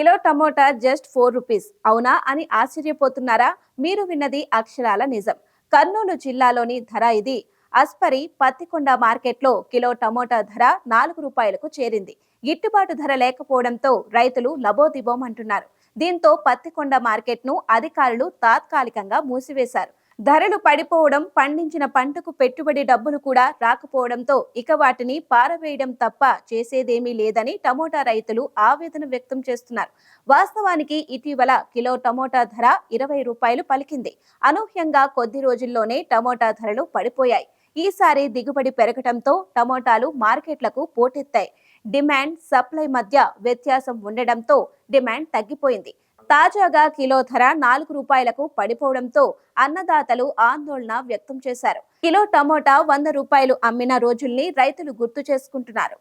Kilo tomato just four rupees. అవునా అని ఆశ్చర్యపోతున్నారా? మీరు విన్నది అక్షరాల నిజం. కర్నూలు జిల్లాలోని ధర ఇది. అస్పరి పత్తికొండ మార్కెట్లో కిలో టమోటా ధర నాలుగు రూపాయలకు చేరింది. గిట్టుబాటు ధర లేకపోవడంతో రైతులు లబోదిబోమంటున్నారు. దీంతో పత్తికొండ మార్కెట్ను అధికారులు తాత్కాలికంగా మూసివేశారు. ధరలు పడిపోవడం పండించిన పంటకు పెట్టుబడి డబ్బులు కూడా రాకపోవడంతో ఇక వాటిని పారవేయడం తప్ప చేసేదేమీ లేదని టమోటా రైతులు ఆవేదన వ్యక్తం చేస్తున్నారు. వాస్తవానికి ఇటీవల కిలో టమోటా ధర ఇరవై రూపాయలు పలికింది. అనూహ్యంగా కొద్ది రోజుల్లోనే టమోటా ధరలు పడిపోయాయి. ఈసారి దిగుబడి పెరగటంతో టమోటాలు మార్కెట్లకు పోటెత్తాయి. డిమాండ్ సప్లై మధ్య వ్యత్యాసం ఉండడంతో డిమాండ్ తగ్గిపోయింది. తాజాగా కిలో ధర నాలుగు రూపాయలకు పడిపోవడంతో అన్నదాతలు ఆందోళన వ్యక్తం చేశారు. కిలో టమోటా వంద రూపాయలు అమ్మిన రోజుల్ని రైతులు గుర్తు చేసుకుంటున్నారు.